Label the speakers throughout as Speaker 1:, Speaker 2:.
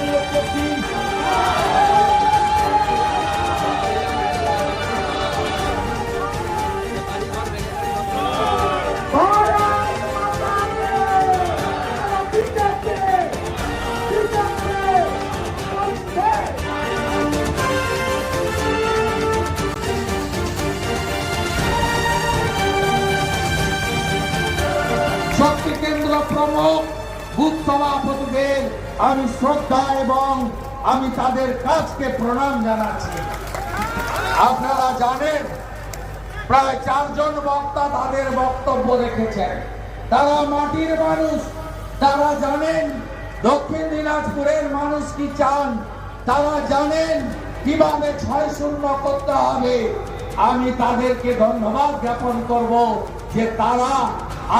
Speaker 1: আমি অনুরোধ
Speaker 2: আমি তাদের কাজকে প্রণাম জানাচ্ছি। আপনারা জানেন, প্রায় চারজন বক্তা তাদের বক্তব্য রেখেছেন। তারা মাটির মানুষ, তারা জানেন দক্ষিণ দিনাজপুরের মানুষ কি চান। তারা জানেন কীভাবে ছয় শূন্য করতে হবে। আমি তাদেরকে ধন্যবাদ জ্ঞাপন করব যে তারা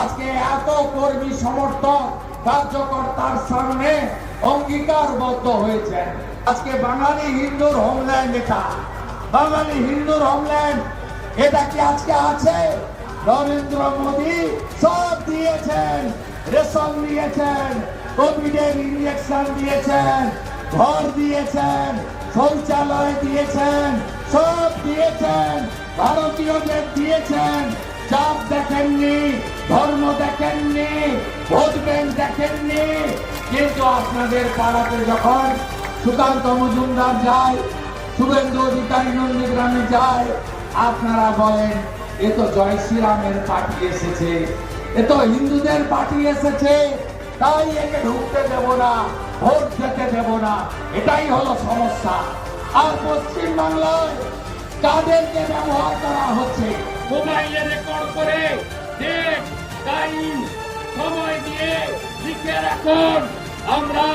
Speaker 2: আজকে এত কর্মী সমর্থক, কার্যকর্তার সামনে অঙ্গীকারবদ্ধ হয়েছেন। আজকে বাঙালি হিন্দুর হোমল্যান্ড এটা। বাঙালি হিন্দুর হোমল্যান্ড এটা কি আজকে আছে? নরেন্দ্র মোদী সব দিয়েছেন রেশন দিয়েছেন, কোভিডের ইঞ্জেকশন দিয়েছেন, ঘর দিয়েছেন, শৌচালয় দিয়েছেন, সব দিয়েছেন, ভারতীয়দের দিয়েছেন। চাপ দেখেননি, ধর্ম দেখেননি, ভোট ব্যাংক দেখেননি। কিন্তু আপনাদের পাড়াতে যখন সুকান্ত মজুমদার যায়, শুভেন্দু অধিকারী নন্দীগ্রামে যায়। আপনারা বলেন, এ তো জয় শ্রীরামের পার্টি এসেছে, এ তো হিন্দুদের পার্টি এসেছে, তাই একে ঢুকতে দেব না, ভোট দিতে দেব না, এটাই হলো সমস্যা। আর পশ্চিম বাংলায় কাদেরকে ব্যবহার করা হচ্ছে?
Speaker 1: মোবাইলে রেকর্ড করে টাইম, সময় দিয়ে লিখে রাখুন। আমরা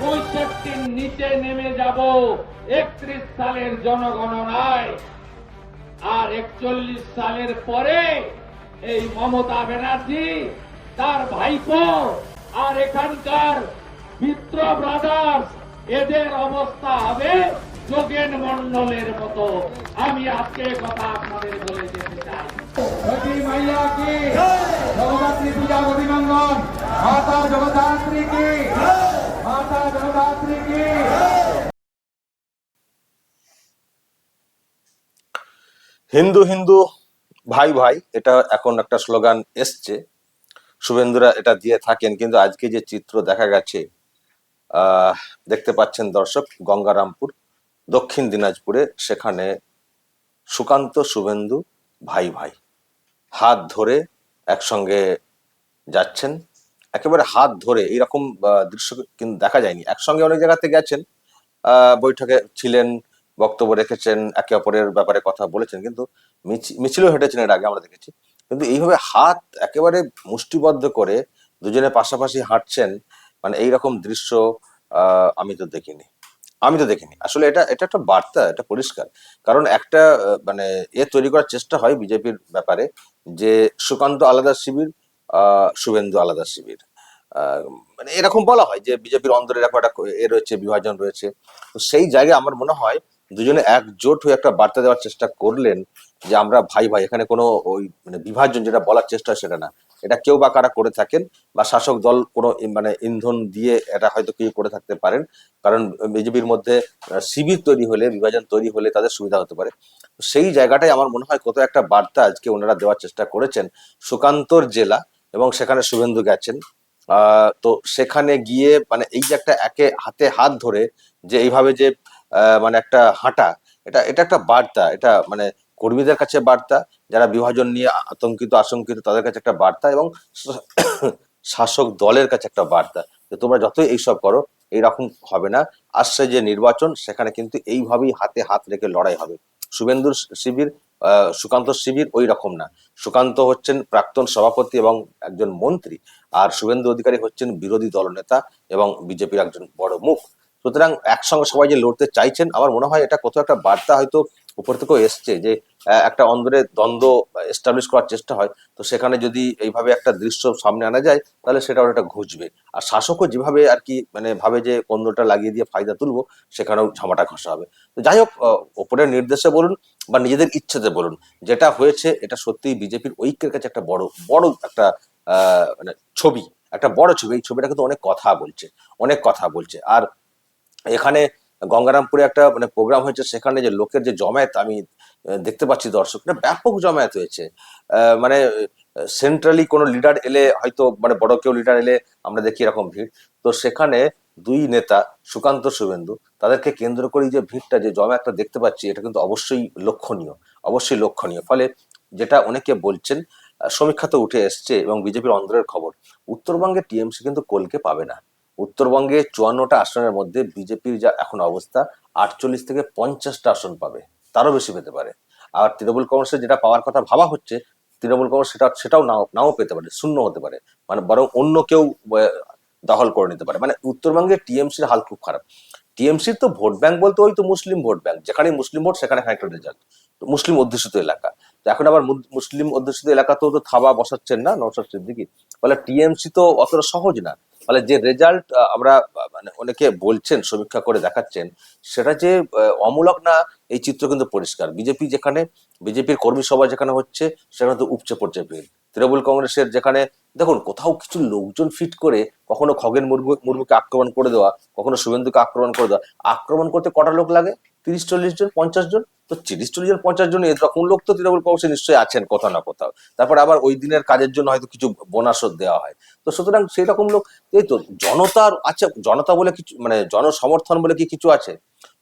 Speaker 1: পঁয়ষট্টির নিচে নেমে যাব। একত্রিশ সালের জনগণনায়। আর একচল্লিশ সালের পরে এই মমতা ব্যানার্জি তার ভাইপো আর এখানকার মিত্র ব্রাদার্স এদের অবস্থা হবে যোগেন মন্ডলের মতো। আমি আজকে কথা আপনাদের বলে যেতে চাই।
Speaker 2: ছটি মাইয়া কি? জগদ্ধাত্রী পূজা অভিনন্দন। মাতা জগদ্ধাত্রী কি মাতা জগদ্ধাত্রী কি
Speaker 3: হিন্দু হিন্দু ভাই ভাই এটা এখন একটা স্লোগান এসছে। শুভেন্দুরা এটা দিয়ে থাকেন, কিন্তু আজকে যে চিত্র দেখা গেছে দেখতে পাচ্ছেন দর্শক, গঙ্গারামপুর, দক্ষিণ দিনাজপুরে, সেখানে সুকান্ত, শুভেন্দু, ভাই ভাই, হাত ধরে একসঙ্গে যাচ্ছেন। একেবারে হাত ধরে এইরকম আহ, দৃশ্য কিন্তু দেখা যায়নি। একসঙ্গে অনেক জায়গাতে গেছেন বৈঠকে ছিলেন বক্তব্য রেখেছেন একে অপরের ব্যাপারে কথা বলেছেন কিন্তু মিছি- মিছিলও হেঁটেছেন এর আগে আমরা দেখেছি। কিন্তু এইভাবে হাত একেবারে মুষ্টিবদ্ধ করে দুজনে পাশাপাশি হাঁটছেন মানে এইরকম দৃশ্য আহ, আমি তো দেখিনি। আমি তো দেখিনি। আসলে এটা এটা একটা বার্তা এটা পরিষ্কার। কারণ একটা মানে এ তৈরি করার চেষ্টা হয় বিজেপির ব্যাপারে যে সুকান্ত আলাদা শিবির শুভেন্দু আলাদা শিবির। মানে এরকম বলা হয় যে বিজেপির অন্তরে এরকম একটা এ রয়েছে, বিভাজন রয়েছে। তো সেই জায়গায় আমার মনে হয় দুজনে একজোট হয়ে একটা বার্তা দেওয়ার চেষ্টা করলেন যে আমরা ভাই ভাই, এখানে কোনো ওই মানে বিভাজন যেটা বলার চেষ্টা সেটা না। এটা কেউ বা কারা করে থাকেন বা শাসক দল কোনো মানে ইন্ধন দিয়ে এটা হয়তো কেউ করে থাকতে পারেন। কারণ বিজেপির মধ্যে শিবির তৈরি হলে, বিভাজন তৈরি হলে তাদের সুবিধা হতে পারে। সেই জায়গাটাই আমার মনে হয় কত একটা বার্তা আজকে ওনারা দেওয়ার চেষ্টা করেছেন। সুকান্তর জেলা এবং সেখানে শুভেন্দু গেছেন। তো সেখানে গিয়ে মানে এই যে একটা একে হাতে হাত ধরে যে এইভাবে যে মানে একটা হাঁটা, এটা এটা একটা বার্তা, এটা মানে কর্মীদের কাছে বার্তা, যারা বিভাজন নিয়ে আতঙ্কিত, আশঙ্কিত, তাদের কাছে একটা বার্তা এবং শাসক দলের কাছে একটা বার্তা যে তোমরা যতই এইসব করো, এইরকম হবে না। আসছে যে নির্বাচন, সেখানে কিন্তু এইভাবেই হাতে হাত রেখে লড়াই হবে। শুভেন্দুর শিবির সুকান্ত শিবির ওই রকম না। সুকান্ত হচ্ছেন প্রাক্তন সভাপতি এবং একজন মন্ত্রী আর শুভেন্দু অধিকারী হচ্ছেন বিরোধী দলনেতা এবং বিজেপির একজন বড় মুখ। সুতরাং একসঙ্গে সবাই যে লড়তে চাইছেন, আমার মনে হয় এটা কোথাও একটা বার্তা হয়তো উপর থেকেও এসছে যে একটা অন্দরে দ্বন্দ্ব এস্টাবলিশ করার চেষ্টা হয়। তো সেখানে যদি এইভাবে একটা দৃশ্য সামনে আনা যায়, তাহলে সেটা অনেকটা ঘুচবে। আর শাসকও যেভাবে আর কি মানে ভাবে যে কন্দটা লাগিয়ে দিয়ে ফায়দা তুলবো, সেখানেও ঝামাটা ঘষা হবে। তো যাই হোক ওপরের নির্দেশে বলুন বা নিজেদের ইচ্ছেতে বলুন, যেটা হয়েছে এটা সত্যিই বিজেপির ঐক্যের কাছে একটা বড় বড় একটা মানে ছবি, একটা বড় ছবি। এই ছবিটা কিন্তু অনেক কথা বলছে, অনেক কথা বলছে। আর এখানে গঙ্গারামপুরে একটা মানে প্রোগ্রাম হয়েছে, সেখানে যে লোকের যে জমায়েত, আমি দেখতে পাচ্ছি দর্শক ব্যাপক জমায়েত হয়েছে। মানে সেন্ট্রালি কোনো লিডার এলে হয়তো মানে বড় কেউ লিডার এলে আমরা দেখি এরকম ভিড়। তো সেখানে দুই নেতা, সুকান্ত শুভেন্দু, তাদেরকে কেন্দ্র করে যে ভিড়টা, যে জমা একটা দেখতে পাচ্ছি, এটা কিন্তু অবশ্যই লক্ষণীয় অবশ্যই লক্ষণীয়। ফলে যেটা অনেকে বলছেন সমীক্ষাতে উঠে এসছে এবং বিজেপির অন্দরের খবর, উত্তরবঙ্গে টিএমসি কিন্তু কলকে পাবে না। উত্তরবঙ্গে চুয়ান্নটা আসনের মধ্যে বিজেপির যা এখন অবস্থা, আটচল্লিশ থেকে পঞ্চাশটা আসন পাবে, তারও বেশি পেতে পারে। আর তৃণমূল কংগ্রেসের যেটা পাওয়ার কথা ভাবা হচ্ছে, তৃণমূল কংগ্রেস সেটা, সেটাও নাও নাও পেতে পারে, শূন্য হতে পারে। মানে বরং অন্য কেউ দখল করে নিতে পারে। মানে উত্তরবঙ্গে টিএমসির হাল খুব খারাপ। টিএমসির তো ভোট ব্যাংক বলতে ওই তো মুসলিম ভোট ব্যাংক। যেখানে মুসলিম ভোট, সেখানে খানিকটা রেজাল্ট মুসলিম অধ্যুষিত এলাকা। তো এখন আবার মুসলিম অধ্যুষিত এলাকাতেও তো থাবা বসাচ্ছেন না নৌসাদ সিদ্দিকি। ফলে টিএমসি তো অতটা সহজ না। ফলে যে রেজাল্ট আমরা মানে অনেকে বলছেন, সমীক্ষা করে দেখাচ্ছেন, সেটা যে অমূলক না, এই চিত্র কিন্তু পরিষ্কার। বিজেপি যেখানে, বিজেপির কর্মী সভা যেখানে হচ্ছে, সেখানে তো উপচে পড়ছে ভিড় তৃণমূল কংগ্রেসের যেখানে দেখুন, কোথাও কিছু লোকজন ফিট করে কখনো খগেন মুর্মু মুর্মুকে আক্রমণ করে দেওয়া, কখনো শুভেন্দুকে আক্রমণ করে দেওয়া। আক্রমণ করতে কটা লোক লাগে? তিরিশ, চল্লিশ জন? পঞ্চাশ জন? তো তিরিশ, চল্লিশ জন, পঞ্চাশ জন এরকম লোক তো তৃণমূল কংগ্রেসে নিশ্চয়ই আছেন কোথাও না কোথাও। তারপর আবার ওই দিনের কাজের জন্য হয়তো কিছু বোনাসও দেওয়া হয়। তো সুতরাং সেই রকম লোক, এই তো জনতার আছে, জনতা বলে কিছু মানে জনসমর্থন বলে কি কিছু আছে?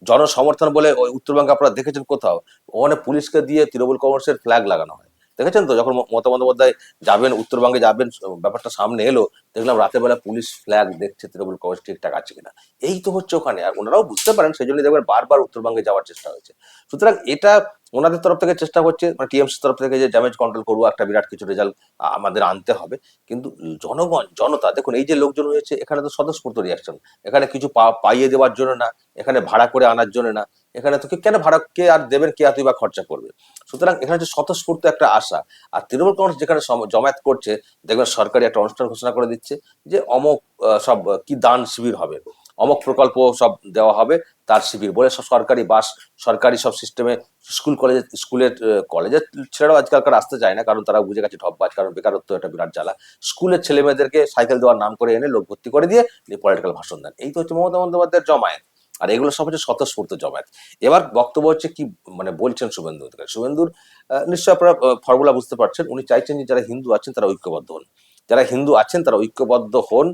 Speaker 3: জনসমর্থন বলে উত্তরবঙ্গে আপনারা দেখেছেন কোথাও, ওখানে পুলিশকে দিয়ে তৃণমূল কংগ্রেসের ফ্ল্যাগ লাগানো হয়। দেখেছেন তো? যখন মমতা বন্দ্যোপাধ্যায় যাবেন, উত্তরবঙ্গে যাবেন, ব্যাপারটা সামনে এলো, দেখলাম রাতের বেলা পুলিশ ফ্ল্যাগ দেখছে তৃণমূল কংগ্রেস, ঠিকঠাক আছে কিনা। এই তো হচ্ছে ওখানে। আর ওনারাও বুঝতে পারেন, সেই জন্য দেখবেন বারবার উত্তরবঙ্গে যাওয়ার চেষ্টা হয়েছে। সুতরাং এটা ওনাদের তরফ থেকে চেষ্টা করছে মানে টিএমসি তরফ থেকে যে ড্যামেজ কন্ট্রোল করব একটা বিরাট কিছু রেজাল্ট আমাদের আনতে হবে। কিন্তু জনগণ, জনতা, দেখুন এই যে লোকজন হয়েছে এখানে তো স্বতঃস্ফূর্ত রিয়াকশন এখানে কিছু পাইয়ে দেওয়ার জন্য না, এখানে ভাড়া করে আনার জন্য না। এখানে তোকে কেন ভাড়া কে আর দেবেন কে এতই বা খরচা করবে? সুতরাং এখানে হচ্ছে স্বতঃস্ফূর্ত একটা আশা। আর তৃণমূল কংগ্রেস যেখানে জমায়েত করছে, দেখবেন সরকারি একটা অনুষ্ঠান ঘোষণা করে দিচ্ছে যে অমক সব, কি দান শিবির হবে। অমক প্রকল্প সব দেওয়া হবে, তার শিবির বলে সব সরকারি বাস, সরকারি সব সিস্টেমে স্কুল কলেজে স্কুলের কলেজের ছেলেরাও আজকালকার আসতে চায় না, কারণ তারা বুঝে গেছে ঢপবাজ কারণ বেকারত্ব একটা বিরাট জ্বালা। স্কুলের ছেলে মেয়েদেরকে সাইকেল দেওয়ার নাম করে এনে লোক ভর্তি করে দিয়ে পলিটিক্যাল ভাষণ দেন। এই তো হচ্ছে মমতা বন্দ্যোপাধ্যায়ের জমায়েত। আর এগুলো সব হচ্ছে স্বতঃস্ফূর্ত জমায়েত। এবার বক্তব্য হচ্ছে কি মানে বলছেন শুভেন্দু অধিকারী। শুভেন্দুর আহ, নিশ্চয়ই আপনারা ফর্মুলা বুঝতে পারছেন। উনি চাইছেন যে যারা হিন্দু আছেন তারা ঐক্যবদ্ধ হন। যারা হিন্দু আছেন তারা ঐক্যবদ্ধ হন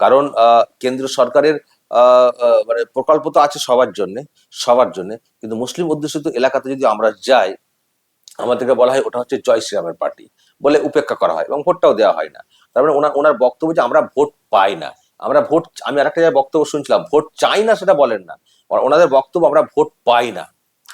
Speaker 3: কারণ আহ, কেন্দ্রীয় সরকারের মানে প্রকল্প তো আছে সবার জন্য সবার জন্য। কিন্তু মুসলিম অধ্যুষিত এলাকাতে যদি আমরা যাই আমাদেরকে বলা হয় ওটা হচ্ছে জয় শ্রীরামের পার্টি বলে উপেক্ষা করা হয় এবং ভোটটাও দেওয়া হয় না। তার মানে ওনার ওনার বক্তব্য যে আমরা ভোট পাই না। আমরা ভোট, আমি আরেকটা জায়গায় বক্তব্য শুনছিলাম, ভোট চাই না সেটা বলেন না। ওনাদের বক্তব্য আমরা ভোট পাই না।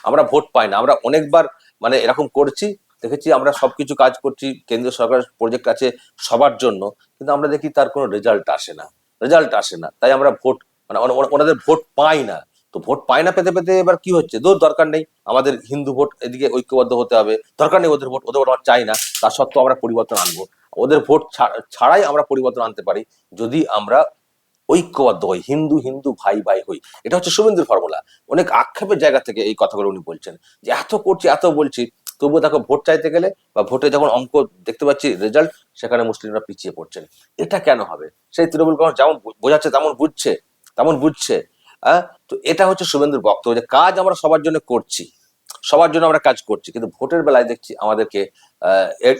Speaker 3: আমরা ভোট পাই না। আমরা অনেকবার মানে এরকম করছি, দেখেছি আমরা সবকিছু কাজ করছি, কেন্দ্রীয় সরকারের প্রজেক্ট আছে সবার জন্য, কিন্তু আমরা দেখি তার কোনো রেজাল্ট আসে না। রেজাল্ট আসে না। তাই আমরা ভোট মানে ওনা- ওনা- ওনাদের ভোট পাই না। তো ভোট পায় না পেতে পেতে এবার কি হচ্ছে? দূর দরকার নেই। আমাদের হিন্দু ভোট এদিকে ঐক্যবদ্ধ হতে হবে। দরকার নেই ওদের ভোট ওদের ভোট চাই না। তা সত্ত্বেও আমরা পরিবর্তন আনব। ওদের ভোট ছাড়াই আমরা পরিবর্তন আনতে পারি। যদি আমরা ঐক্যবদ্ধ হই, হিন্দু হিন্দু ভাই ভাই হই। এটা হচ্ছে শুভেন্দুর ফর্মুলা অনেক আক্ষেপের জায়গা থেকে এই কথাগুলো উনি বলছেন যে, এত করছি, এত বলছি, তবুও দেখো ভোট চাইতে গেলে বা ভোটে যখন অঙ্ক দেখতে পাচ্ছি রেজাল্ট সেখানে মুসলিমরা পিছিয়ে পড়ছেন। এটা কেন হবে? সেই তৃণমূল কংগ্রেস যেমন বোঝাচ্ছে, তেমন বুঝছে তেমন বুঝছে হ্যাঁ তো এটা হচ্ছে শুভেন্দুর বক্তব্য যে, কাজ আমরা সবার জন্য করছি, সবার জন্য আমরা কাজ করছি, কিন্তু ভোটের বেলায় দেখছি আমাদেরকে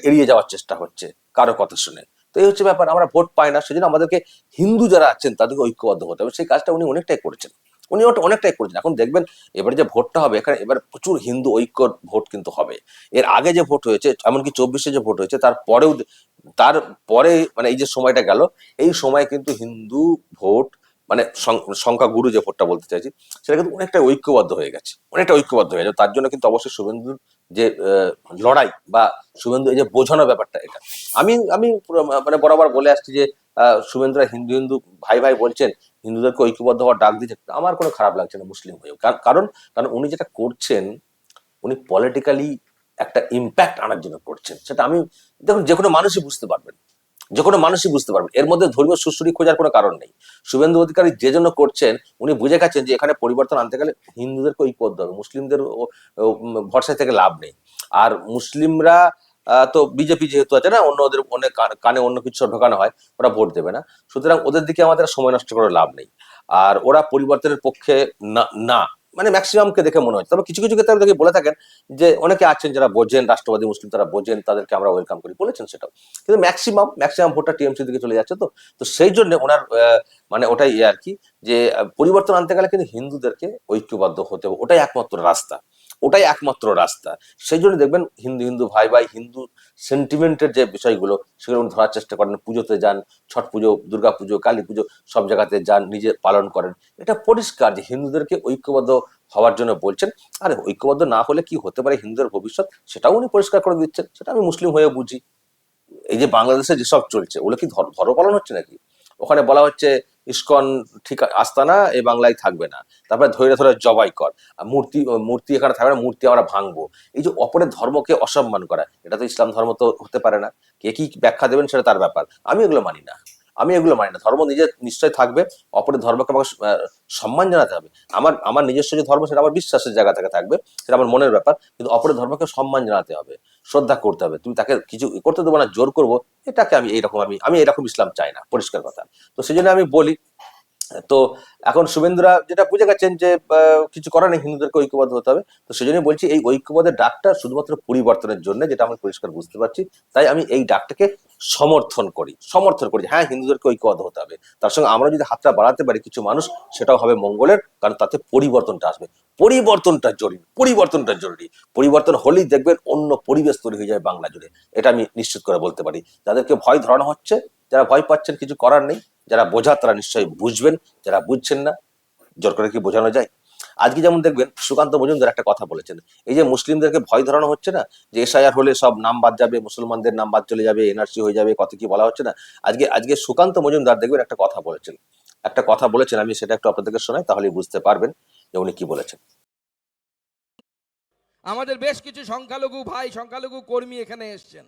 Speaker 3: এড়িয়ে যাওয়ার চেষ্টা হচ্ছে, কারও কথা শুনে। এই হচ্ছে ব্যাপার, আমরা ভোট পাই না, সেজন্য আমাদেরকে হিন্দু যারা আছেন তাদেরকে ঐক্যবদ্ধ হতে হবে। সেই কাজটা উনি অনেকটাই করেছেন। উনি ওটা অনেকটাই করেছেন। এখন দেখবেন এবারে যে ভোটটা হবে, এখানে এবার প্রচুর হিন্দু ঐক্য ভোট কিন্তু হবে। এর আগে যে ভোট হয়েছে, এমনকি চব্বিশে যে ভোট হয়েছে, তার পরেও, তার পরে মানে এই যে সময়টা গেল, এই সময় কিন্তু হিন্দু ভোট মানে সংখ্যা গুরু যে ভোটটা বলতে চাইছি, সেটা কিন্তু অনেকটা ঐক্যবদ্ধ হয়ে গেছে অনেকটা ঐক্যবদ্ধ হয়ে গেছে। তার জন্য কিন্তু অবশ্যই শুভেন্দুর যে লড়াই বা শুভেন্দু এই যে বোঝানো ব্যাপারটা এটা। আমি আমি মানে বরাবর বলে আসছি যে শুভেন্দুরা হিন্দু হিন্দু ভাই ভাই বলছেন, হিন্দুদেরকে ঐক্যবদ্ধ হওয়ার ডাক দিচ্ছে আমার কোনো খারাপ লাগছে না মুসলিম হয়েও। কার- কারণ কারণ উনি যেটা করছেন, উনি পলিটিক্যালি একটা ইম্প্যাক্ট আনার জন্য করছেন। সেটা আমি, দেখুন, যে কোনো মানুষই বুঝতে পারবেন। যে কোনো মানুষই বুঝতে পারবেন এর মধ্যে ধর্মীয় সুশ্রী খোঁজার কোনো কারণ নেই। শুভেন্দু অধিকারী যে জন্য করছেন, উনি বুঝে গেছেন যে এখানে পরিবর্তন আনতে গেলে হিন্দুদেরকে ঐক্যবদ্ধ হবে মুসলিমদের ভরসায় থেকে লাভ নেই। আর মুসলিমরা তো বিজেপি যেহেতু আছে না, অন্য ওদের অনেক কান- কানে অন্য কিছু ঢোকানো হয়, ওরা ভোট দেবে না। সুতরাং ওদের দিকে আমাদের সময় নষ্ট করে লাভ নেই। আর ওরা পরিবর্তনের পক্ষে না না। মানে ম্যাক্সিমামকে দেখে মনে হয় তবে কিছু কিছু ক্ষেত্রে দেখে বলে থাকেন যে, অনেকে আছেন যারা বোঝেন, রাষ্ট্রবাদী মুসলিম তারা বোঝেন, তাদেরকে আমরা ওয়েলকাম করি। বলেছেন সেটাও। কিন্তু ম্যাক্সিমাম ম্যাক্সিমাম ভোটটা টিএমসি দিকে চলে যাচ্ছে তো। তো সেই জন্য ওনার মানে ওটাই ইয়ে আর কি, যে, পরিবর্তন আনতে গেলে কিন্তু হিন্দুদেরকে ঐক্যবদ্ধ হতে হবে। ওটাই একমাত্র রাস্তা। ওটাই একমাত্র রাস্তা। সেই জন্য দেখবেন হিন্দু হিন্দু ভাই ভাই হিন্দু সেন্টিমেন্টের যে বিষয়গুলো, সেগুলো উনি ধরার চেষ্টা করেন, পুজোতে যান, ছট পুজো, দুর্গা পুজো, কালী পুজো, সব জায়গাতে যান, নিজে পালন করেন। এটা পরিষ্কার যে হিন্দুদেরকে ঐক্যবদ্ধ হওয়ার জন্য বলছেন। আর ঐক্যবদ্ধ না হলে কি হতে পারে হিন্দুদের ভবিষ্যৎ? সেটাও উনি পরিষ্কার করে দিচ্ছেন। সেটা আমি মুসলিম হয়ে বুঝি। এই যে বাংলাদেশে যেসব চলছে, ওগুলো কি ধর্ম পালন হচ্ছে নাকি? ওখানে বলা হচ্ছে, ইস্কন ঠিক আস্তানা এই বাংলায় থাকবে না। তারপরে ধরে ধরে জবাই কর। মূর্তি মূর্তি এখানে থাকবে না, মূর্তি আমরা ভাঙবো। এই যে অপরের ধর্মকে অসম্মান করা, এটা তো ইসলাম ধর্ম তো হতে পারে না। কে কি ব্যাখ্যা দেবেন সেটা তার ব্যাপার। আমি এগুলো মানি না। আমি এগুলো মানি না। ধর্ম নিজের নিশ্চয় থাকবে, অপরের ধর্মকে আমাকে সম্মান জানাতে হবে। আমার আমার নিজস্ব যে ধর্ম, সেটা আমার বিশ্বাসের জায়গা থেকে থাকবে, সেটা আমার মনের ব্যাপার। কিন্তু অপরের ধর্মকে সম্মান জানাতে হবে। শ্রদ্ধা করতে হবে। তুমি তাকে কিছু করতে দেবো না, জোর করব, এটাকে আমি এইরকম আমি আমি এরকম ইসলাম চাই না, পরিষ্কার কথা। তো সেই জন্য আমি বলি, তো এখন শুভেন্দুরা যেটা বুঝে গেছেন যে কিছু করার নেই, হিন্দুদেরকে ঐক্যবদ্ধ হতে হবে। তো সেই জন্য বলছি, এই ঐক্যবদ্ধের ডাকটা শুধুমাত্র পরিবর্তনের জন্য, যেটা আমি পরিষ্কার বুঝতে পারছি, তাই আমি এই ডাকটাকে সমর্থন করি সমর্থন করি হ্যাঁ হিন্দুদেরকে ঐক্যবদ্ধ হতে হবে। তার সঙ্গে আমরা যদি হাতটা বাড়াতে পারি কিছু মানুষ, সেটাও হবে মঙ্গলের, কারণ তাতে পরিবর্তনটা আসবে। পরিবর্তনটা জরুরি পরিবর্তনটা জরুরি। পরিবর্তন হলেই দেখবেন অন্য পরিবেশ তৈরি হয়ে যায় বাংলা জুড়ে। এটা আমি নিশ্চিত করে বলতে পারি। যাদেরকে ভয় ধরানো হচ্ছে, যারা ভয় পাচ্ছেন কিছু করার নেই, যারা বোঝা তারা নিশ্চয়ই বুঝবেন, যারা বুঝছেন না, জোর করে কি বোঝানো যায়? আজকে যেমন দেখবেন সুকান্ত মজুমদার একটা কথা বলেছেন। এই যে মুসলিমদেরকে ভয় ধরানো হচ্ছে না? যে এসআইআর হলে সব নাম বাদ যাবে, মুসলমানদের নাম বাদ চলে যাবে, এনআরসি হয়ে যাবে কত কি বলা হচ্ছে না? আজকে আজকে সুকান্ত মজুমদার দেখবেন একটা কথা বলেছেন। একটা কথা বলেছেন, আমি সেটা একটু আপনাদেরকে শোনাই, তাহলেই বুঝতে পারবেন যে উনি কি বলেছেন।
Speaker 4: আমাদের বেশ কিছু সংখ্যালঘু ভাই, সংখ্যালঘু কর্মী এখানে এসছেন।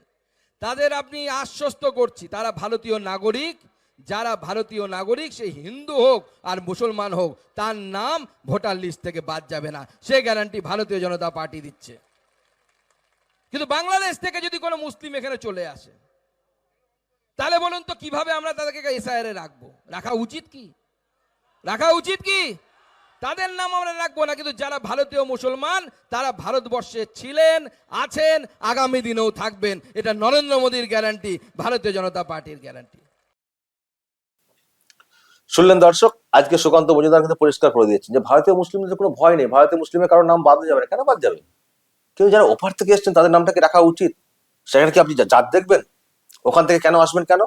Speaker 4: তাদের আপনি আশ্বস্ত করছি, তারা ভারতীয় নাগরিক যারা ভারতীয় নাগরিক, সে হিন্দু হোক আর মুসলমান হোক, তার নাম ভোটার লিস্ট থেকে বাদ যাবে না। সে গ্যারান্টি ভারতীয় জনতা পার্টি দিচ্ছে। কিন্তু বাংলাদেশ থেকে যদি কোনো মুসলিম এখানে চলে আসে, তাহলে বলুন তো কীভাবে আমরা তাদেরকে এসআইআর রাখব? রাখা উচিত কি? রাখা উচিত কি? তাদের নাম আমরা রাখব না, কিন্তু যারা ভারতীয় মুসলমান, তারা ভারতবর্ষে ছিলেন, আছেন, আগামী দিনেও থাকবেন। এটা নরেন্দ্র মোদীর গ্যারান্টি ভারতীয় জনতা পার্টির গ্যারান্টি
Speaker 3: শুনলেন দর্শক, আজকে সুকান্ত মজুমদার কিন্তু পরিষ্কার করে দিয়েছেন যে ভারতীয় মুসলিমদের কোনো ভয় নেই, ভারতীয় মুসলিমের কারোর নাম বাদ যাবে না। কেন বাদ যাবে? কেউ যারা ওপার থেকে এসছেন, তাদের নামটাকে রাখা উচিত। সেখানে কি আপনি জাত দেখবেন? ওখান থেকে কেন আসবেন কেন?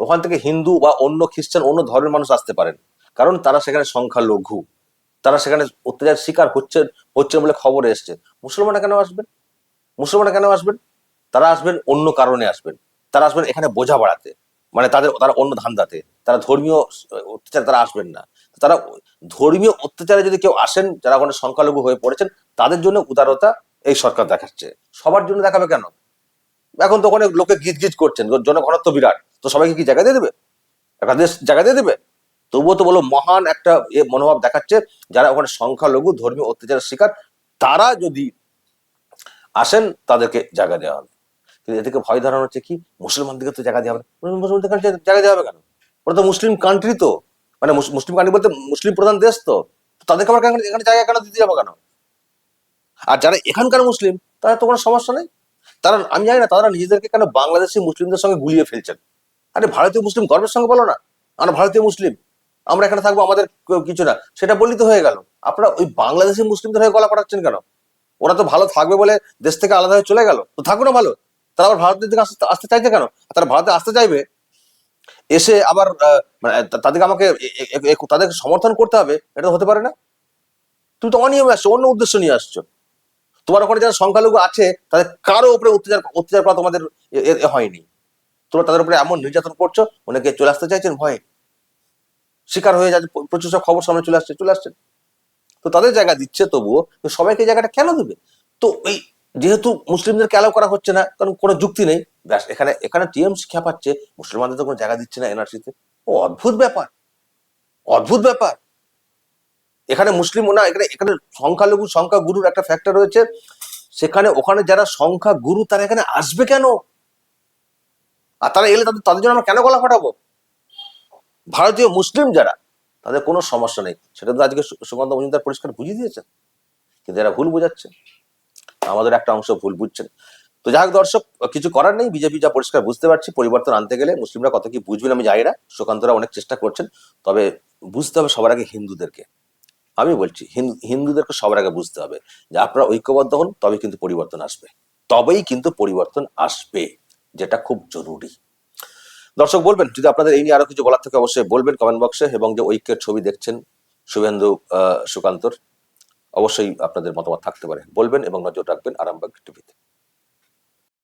Speaker 3: ওখান থেকে হিন্দু বা অন্য খ্রিস্টান, অন্য ধর্মের মানুষ আসতে পারেন। কারণ তারা সেখানে সংখ্যালঘু। তারা সেখানে অত্যাচার শিকার হচ্ছে হচ্ছে বলে খবর এসছে। মুসলমানরা কেন আসবেন? মুসলমানরা কেন আসবেন? তারা আসবেন অন্য কারণে আসবেন। তারা আসবেন এখানে বোঝা বাড়াতে মানে তাদের, তারা অন্য ধান্দাতে তারা ধর্মীয় অত্যাচারে তারা আসবেন না। তারা ধর্মীয় অত্যাচারে যদি কেউ আসেন, যারা ওখানে সংখ্যালঘু হয়ে পড়েছেন, তাদের জন্য উদারতা এই সরকার দেখাচ্ছে। সবার জন্য দেখাবে কেন? এখন তো ওখানে লোকে গিজ গিজ করছেন জনঘনত্ব বিরাট। তো সবাইকে কি জায়গা দিয়ে দেবে? একটা দেশ জায়গা দিয়ে দেবে? তবুও তো বলো মহান একটা এ মনোভাব দেখাচ্ছে, যারা ওখানে সংখ্যালঘু ধর্মীয় অত্যাচারের শিকার, তারা যদি আসেন, তাদেরকে জায়গা দেওয়া হবে। কিন্তু এদিকে ভয় ধরানো হচ্ছে কি? মুসলমানদেরকে তো জায়গা দেওয়া হবে। মুসলমানদের জায়গা দেওয়া হবে কেন? ওরা তো মুসলিম কান্ট্রি তো। মানে মুসলিম কান্ট্রি বলতে মুসলিম প্রধান দেশ তো। তাদেরকে আবার এখানে জায়গা কেন দিতে যাব কেন? আর যারা এখানকার মুসলিম, তাদের তো কোনো সমস্যা নেই। তারা, আমি জানি না তারা নিজেদেরকে কেন বাংলাদেশি মুসলিমদের সঙ্গে গুলিয়ে ফেলছেন? আরে ভারতীয় মুসলিম গর্বের সঙ্গে বলো না। আমরা ভারতীয় মুসলিম। আমরা এখানে থাকব, আমাদের কিছু না। সেটা বললেই তো হয়ে গেল। আপনারা ওই বাংলাদেশি মুসলিমদের হয়ে গলা পাঠাচ্ছেন কেন? ওরা তো ভালো থাকবে বলে দেশ থেকে আলাদা হয়ে চলে গেল। তো থাকুক না ভালো। তারা আবার ভারতের দিকে আসতে চাইছে কেন? তারা ভারতে আসতে চাইবে? এসে আবার মানে তাদেরকে আমাকে তাদেরকে সমর্থন করতে হবে? এটা হতে পারে না। তুমি তো অনিয়মে আসছো, অন্য উদ্দেশ্য নিয়ে আসছো। তোমার ওখানে যারা সংখ্যালঘু আছে, তাদের কারও উপরে অত্যাচার অত্যাচার করা তোমাদের হয়নি। তোমরা তাদের উপরে এমন নির্যাতন করছ, অনেকে চলে আসতে চাইছেন, ভয়ে। শিকার হয়ে যাচ্ছে প্রচুর সব খবর সামনে চলে আসছে চলে আসছে। তো তাদের জায়গা দিচ্ছে তবুও সবাইকে জায়গাটা কেন দেবে? তো এই যেহেতু মুসলিমদেরকে অ্যালাউ করা হচ্ছে না, কারণ কোনো যুক্তি নেই। ব্যাস, এখানে এখানে টিএমসি খেপাচ্ছে মুসলমানদের তো কোনো জায়গা দিচ্ছে না এনআরসিতে ও অদ্ভুত ব্যাপার। অদ্ভুত ব্যাপার। এখানে মুসলিম না, এখানে এখানে সংখ্যালঘু সংখ্যা গুরুর একটা ফ্যাক্টর রয়েছে। সেখানে, ওখানে যারা সংখ্যা গুরু তারা এখানে আসবে কেন? আর তারা এলে তাদের তাদের জন্য আমরা কেন গলা ফাটাবো? ভারতীয় মুসলিম যারা, তাদের কোনো সমস্যা নেই। সেটা তো আজকে সুকান্ত মজুমদার পরিষ্কার বুঝিয়ে দিয়েছেন। কিন্তু এরা ভুল বোঝাচ্ছে। আমাদের একটা অংশ ভুল বুঝছেন। তো যাই হোক দর্শক, কিছু করার নেই, বিজেপি যা পরিষ্কার বুঝতে পারছি, পরিবর্তন আনতে গেলে মুসলিমরা কত কি বুঝবেন আমি জানি না, সুকান্তরা অনেক চেষ্টা করছেন, তবে বুঝতে হবে সবার আগে হিন্দুদেরকে। আমি বলছি হিন্দু- হিন্দুদেরকে সবার আগে বুঝতে হবে যে আপনারা ঐক্যবদ্ধ হন, তবে কিন্তু পরিবর্তন আসবে। তবেই কিন্তু পরিবর্তন আসবে, যেটা খুব জরুরি। দর্শক বলবেন, যদি আপনাদের এই নিয়ে আরও কিছু বলার থেকে অবশ্যই বলবেন কমেন্ট বক্সে, এবং যে ঐক্যের ছবি দেখছেন শুভেন্দু সুকান্তর অবশ্যই আপনাদের মতামত থাকতে পারে। বলবেন এবং নজর রাখবেন আরামবাগ টিভিতে।